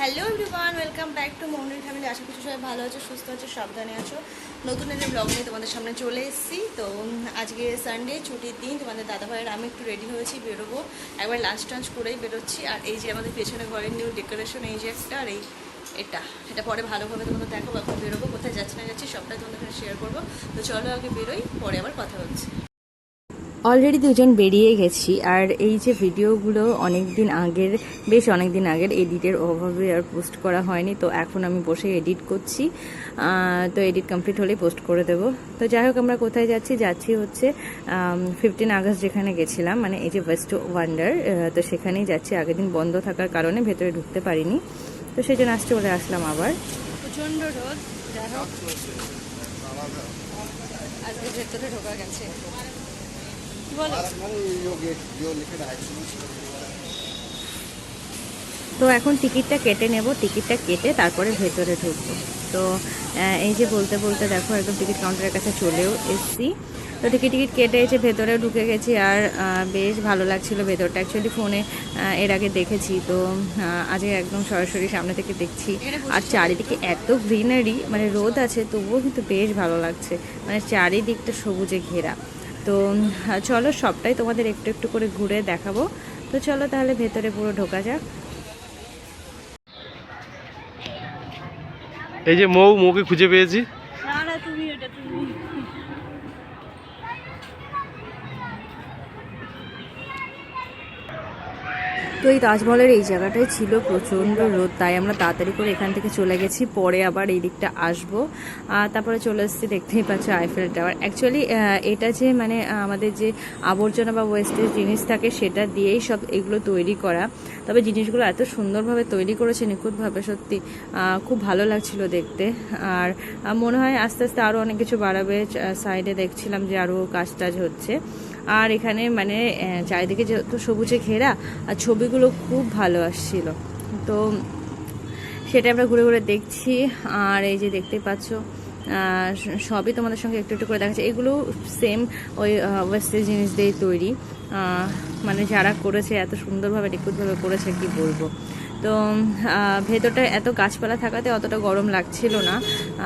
Hello everyone welcome back to মৌনের family আশা করছি সবাই ভালো আছো, সুস্থ আছো, সাবধানে আছো। নতুন একটা ব্লগ নিয়ে তোমাদের সামনে চলে এসেছি। তো আজকে সানডে ছুটির দিন, তোমাদের দাদা ভাইয়ের আমি একটু রেডি হয়েছি বেরোবো। একবার লাঞ্চ টাঞ্চ করেই বেরোচ্ছি। আর এই যে আমাদের পেছনে ঘরের নিউ ডেকোরেশন এই যে একটা আর এই এটা। এটা পরে ভালোভাবে তোমাদের দেখো এখন বেরোবো, কোথায় যাচ্ছি না যাচ্ছি, সবটাই তোমাদের শেয়ার করব। তো চলো আগে বেরোই, পরে আবার কথা হচ্ছে অলরেডি দুজন বেরিয়ে গেছি। আর এই যে ভিডিওগুলো অনেক দিন আগের, বেশ অনেক দিন আগের এডিটের অভাবে আর পোস্ট করা হয়নি, তো এখন আমি বসে এডিট করছি। তো এডিট কমপ্লিট হলেই পোস্ট করে দেব। তো যাই হোক, আমরা কোথায় যাচ্ছি? যাচ্ছি হচ্ছে ফিফটিন আগস্ট যেখানে গেছিলাম মানে এই যে ওয়েস্ট ওয়ান্ডার তো সেখানেই যাচ্ছি। আগের দিন বন্ধ থাকার কারণে ভেতরে ঢুকতে পারিনি। তো সেই জন্য আসতে চলে আসলাম আবার। প্রচণ্ড রোদ। যাই হোক। ঢোকা গেছে। বলো তো এখন টিকিটটা কেটে নেব, টিকিটটা কেটে তারপরে ভেতরে ঢুকবো। তো এই যে বলতে বলতে দেখো, একদম টিকিট কাউন্টারের কাছে চলেও এসছি। তো টিকিট টিকিট কেটে এসে ভেতরেও ঢুকে গেছি আর বেশ ভালো লাগছিল ভেতরটা। অ্যাকচুয়ালি ফোনে এর আগে দেখেছি, তো আজকে একদম সরাসরি সামনে থেকে দেখছি। আর চারিদিকে এত গ্রিনারি মানে রোদ আছে, তবুও কিন্তু বেশ ভালো লাগছে। মানে চারিদিকটা সবুজে ঘেরা। তো চলো সবটাই তোমাদের একটু একটু করে ঘুরে দেখাবো। তো চলো তাহলে ভেতরে পুরো ঢোকা যাক। এই যে মৌ মৌকে খুঁজে পেয়েছি। না না তুমি এটা তুমি। তো এই তাজমহলের এই জায়গাটায় ছিল প্রচণ্ড রোদ, তাই আমরা তাড়াতাড়ি করে এখান থেকে চলে গেছি। পরে আবার এই দিকটা আসব। আর তারপরে চলে এসেছি, দেখতেই পাচ্ছ আইফেল টাওয়ার অ্যাকচুয়ালি এটা যে মানে আমাদের যে আবর্জনা বা ওয়েস্টেজ জিনিস থাকে, সেটা দিয়েই সব এগুলো তৈরি করা। তবে জিনিসগুলো এত সুন্দরভাবে তৈরি করেছে নিখুঁতভাবে, সত্যি খুব ভালো লাগছিল দেখতে। আর মনে হয় আস্তে আস্তে আরও অনেক কিছু বাড়াবে। সাইডে দেখছিলাম যে আরও কাজ টাজ হচ্ছে। আর এখানে মানে চারিদিকে যেহেতু সবুজে ঘেরা, আর ছবিগুলো খুব ভালো আসছিল। তো সেটা আমরা ঘুরে ঘুরে দেখছি। আর এই যে দেখতে পাচ্ছ সবই তোমাদের সঙ্গে একটু একটু করে দেখাচ্ছে। এগুলো সেম ওই ওয়েস্টের জিনিস দিয়েই তৈরি। মানে যারা করেছে, এত সুন্দরভাবে নিখুঁতভাবে করেছে, কি বলব? তো ভেতরটা এত গাছপালা থাকাতে অতটা গরম লাগছিল না।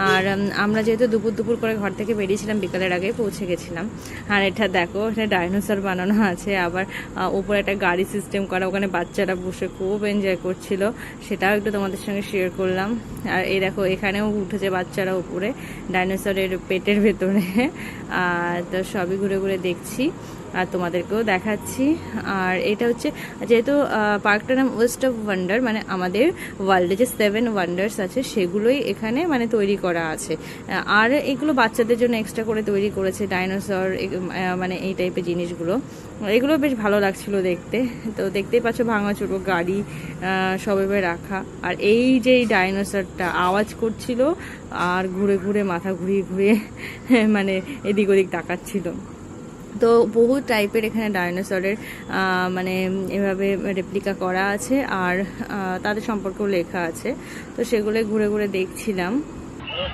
আর আমরা যেহেতু দুপুর দুপুর করে ঘর থেকে বেরিয়েছিলাম, বিকালের আগে পৌঁছে গেছিলাম। আর এটা দেখো, এটা ডাইনোসর বানানো আছে, আবার উপরে একটা গাড়ি সিস্টেম করা, ওখানে বাচ্চারা বসে খুব এনজয় করছিল। সেটাও একটু তোমাদের সঙ্গে শেয়ার করলাম। আর এই দেখো, এখানেও উঠেছে বাচ্চারা উপরে, ডাইনোসরের পেটের ভেতরে। আর, তো সবই ঘুরে ঘুরে দেখছি, আর তোমাদেরকেও দেখাচ্ছি। আর এটা হচ্ছে, যেহেতু পার্কটার নাম ওয়েস্ট অফ ওয়ান্ডার মানে আমাদের ওয়ার্ল্ডে যে সেভেন ওয়ান্ডার্স আছে, সেগুলোই এখানে মানে তৈরি করা আছে। আর এগুলো বাচ্চাদের জন্য এক্সট্রা করে তৈরি করেছে ডাইনোসর মানে এই টাইপের জিনিসগুলো। এগুলো বেশ ভালো লাগছিল দেখতে। তো দেখতেই পাচ্ছ ভাঙাচুরো গাড়ি আহ, সব এভাবে রাখা। আর এই যে ডাইনোসরটা আওয়াজ করছিল আর ঘুরে ঘুরে মাথা ঘুরিয়ে ঘুরিয়ে মানে এদিক ওদিক তাকাচ্ছিল। তো বহু টাইপের এখানে ডাইনোসরের মানে এভাবে রেপ্লিকা করা আছে। আর তাদের সম্পর্কেও লেখা আছে। তো সেগুলো ঘুরে ঘুরে দেখছিলাম। খুব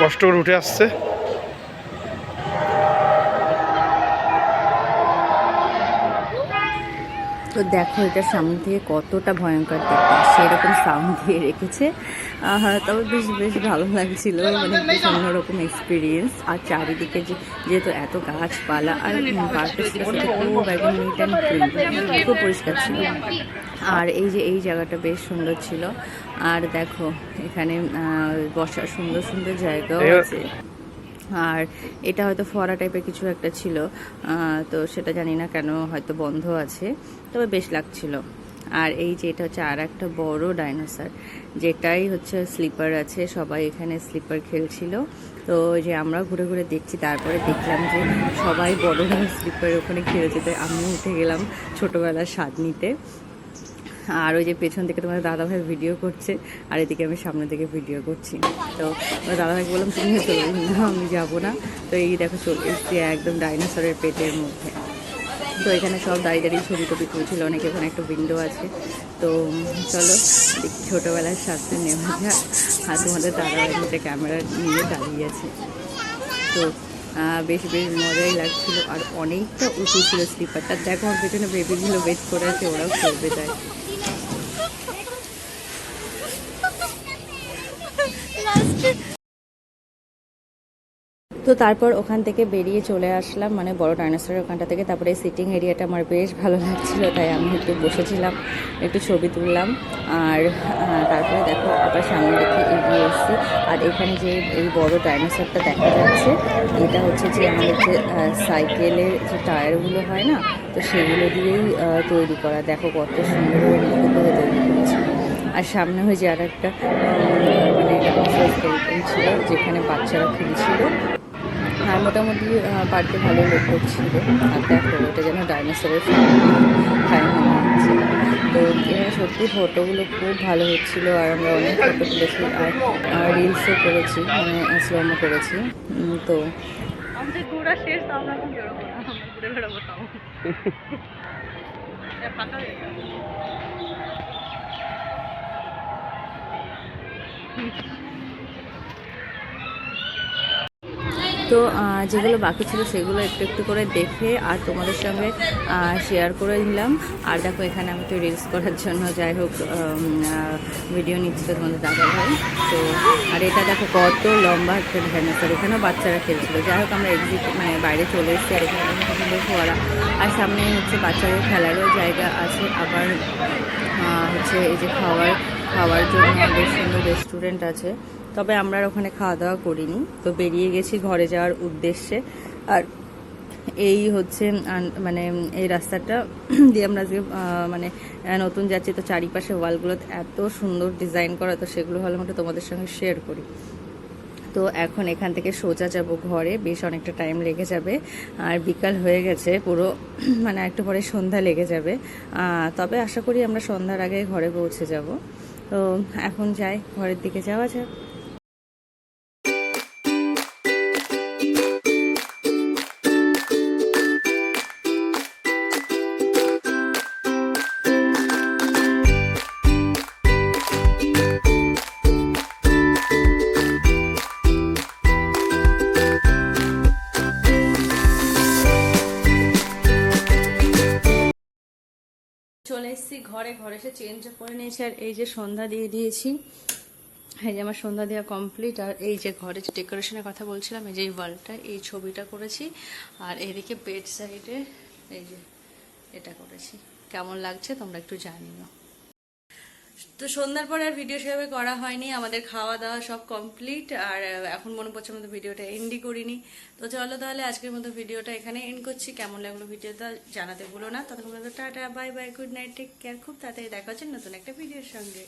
কষ্ট করে উঠে আসছে। তো দেখো এটা সামনে থেকে কতটা ভয়ঙ্কর দেখতে। সেরকম সাউন্ড দিয়ে রেখেছে। তবে বেশ বেশ ভালো লাগছিল। মানে বেশ অন্যরকম এক্সপিরিয়েন্স আর চারিদিকে যে যেহেতু এত গাছপালা আর পার্কটা ছিল সেটা খুব একদম নিট অ্যান্ড ক্লিন খুব পরিষ্কার ছিল। আর এই যে এই জায়গাটা বেশ সুন্দর ছিল। আর দেখো এখানে বসার সুন্দর সুন্দর জায়গাও আছে। আর এটা হয়তো ফোয়ারা টাইপের কিছু একটা ছিল তো সেটা জানি না কেন হয়তো বন্ধ আছে, তবে বেশ লাগছিল। আর এই যে এটা হচ্ছে আর একটা বড় ডাইনোসর যেটাই হচ্ছে স্লিপার আছে, সবাই এখানে স্লিপার খেলছিল। তো যে আমরা ঘুরে ঘুরে দেখছি, তারপরে দেখলাম যে সবাই বড়রা স্লিপার ওখানে খেলেছে তাই আমিও উঠে গেলাম ছোটোবেলার স্বাদ নিতে। আর ওই যে পেছন থেকে তোমাদের দাদাভাই ভিডিও করছে, আর এদিকে আমি সামনে থেকে ভিডিও করছি। তো আমার দাদাভাইকে বললাম যাবে। না আমি যাব না। তো এই দেখো চলে এসছি একদম ডাইনোসরের পেটের মধ্যে। তো এখানে সব দাঁড়িয়ে দাঁড়িয়ে ছবি টবি তুলছিল, অনেক এখানে একটা উইন্ডো আছে। তো চলো দেখি ছোটোবেলার সাথে নেওয়া যাক। আর তোমাদের দাদাভাই নিচে ক্যামেরা নিয়ে দাঁড়িয়ে আছে। তো বেশ বেশ মজাই লাগছিল। আর অনেকটা উঁচু ছিল স্লিপারটা দেখো আমার পেছনে বেবিগুলো ওয়েট করে আছে ওরাও খেলতে যায় তো তারপর ওখান থেকে বেরিয়ে চলে আসলাম মানে বড় ডাইনোসরের ওখানটা থেকে। তারপরে সিটিং এরিয়াটা আমার বেশ ভালো লাগছিল, তাই আমি একটু বসেছিলাম, একটু ছবি তুললাম। আর তারপরে দেখো আবার সামনে দেখে এগিয়ে এসেছি। আর এখানে যে এই বড় ডাইনোসরটা দেখা যাচ্ছে, এটা হচ্ছে যে আমাদের যে সাইকেলের যে টায়ারগুলো হয় না, তো সেগুলো দিয়েই তৈরি করা। দেখো কত সুন্দরভাবে তৈরি করেছে। আর সামনে হয়ে যে আর একটা মানে স্কেলটন ছিল যেখানে বাচ্চারা খেলছিল। আর মোটামুটি পার্কে ভালো লোক ছিল। আর দেখো ওটা যেন ডাইনোসরের টাইম হচ্ছে। তো এখানে সত্যি ফটোগুলো খুব ভালো হচ্ছিল আর আমরা অনেক ফটো তুলেছি। আর রিলসও করেছি মানে স্লোমো করেছি। তো আমাদের ঘোরা শেষ তো আমরা এখন বেরোবো না। আমরা ঘুরে বেরোবো তাও। ফাঁকা হয়ে গেছে। তো যেগুলো বাকি ছিল সেগুলো একটু একটু করে দেখে আর তোমাদের সঙ্গে শেয়ার করে নিলাম। আর দেখো, এখানে আমি একটু রিলস করার জন্য যাই হোক ভিডিও নিচ্ছিল তোমাদের দাদা ভাই। তো, আর এটা দেখো, কত লম্বা একটা ডাইনোসর এখানেও বাচ্চারা খেলছিল। যাই হোক, আমরা এক্সিট মানে বাইরে চলে এসেছি আর এখানে সুন্দর ফোয়ারা আর সামনে হচ্ছে বাচ্চাদের খেলারও জায়গা আছে। আবার হচ্ছে এই যে খাওয়ার খাওয়ার জন্য বেশ সুন্দর রেস্টুরেন্ট আছে। তবে আমরা আর ওখানে খাওয়া দাওয়া করিনি। তো বেরিয়ে গেছি ঘরে যাওয়ার উদ্দেশ্যে। আর এই হচ্ছে মানে এই রাস্তাটা দিয়ে আমরা আজকে মানে নতুন যাচ্ছি, তো চারিপাশে ওয়ালগুলোতে এত সুন্দর ডিজাইন করা, তো সেগুলো ভালো মতো তোমাদের সঙ্গে শেয়ার করি। তো এখন এখান থেকে সোজা যাব ঘরে, বেশ অনেকটা টাইম লেগে যাবে। আর বিকাল হয়ে গেছে, পুরো মানে একটু পরে সন্ধ্যা লেগে যাবে। তবে আশা করি আমরা সন্ধ্যার আগে ঘরে পৌঁছে যাব। তো এখন যাই, ঘরের দিকে যাওয়া যাক। এসে চেঞ্জ করে নিয়েছি আর এই যে সন্ধ্যা দিয়ে দিয়েছি, এই যে আমার সন্ধ্যা দেওয়া কমপ্লিট আর এই যে ঘরে যে ডেকোরেশনের কথা বলছিলাম, এই যে এই ওয়ালটা এই ছবিটা করেছি, আর এদিকে বেড সাইডে এই যে এটা করেছি। কেমন লাগছে তোমরা একটু জানিও। তো সন্ধ্যার পরে আর ভিডিও সেভাবে করা হয়নি, আমাদের খাওয়া দাওয়া সব কমপ্লিট আর এখন মনে পড়ছে আমাদের ভিডিওটা এন্ডই করিনি। তো চলো তাহলে আজকের মতো ভিডিওটা এখানে এন্ড করছি। কেমন লাগল ভিডিওটা জানাতে ভুলো না। ততক্ষণ tata bye bye good night take care খুব তাড়াতাড়ি দেখা হচ্ছে নতুন একটা ভিডিওর সঙ্গে।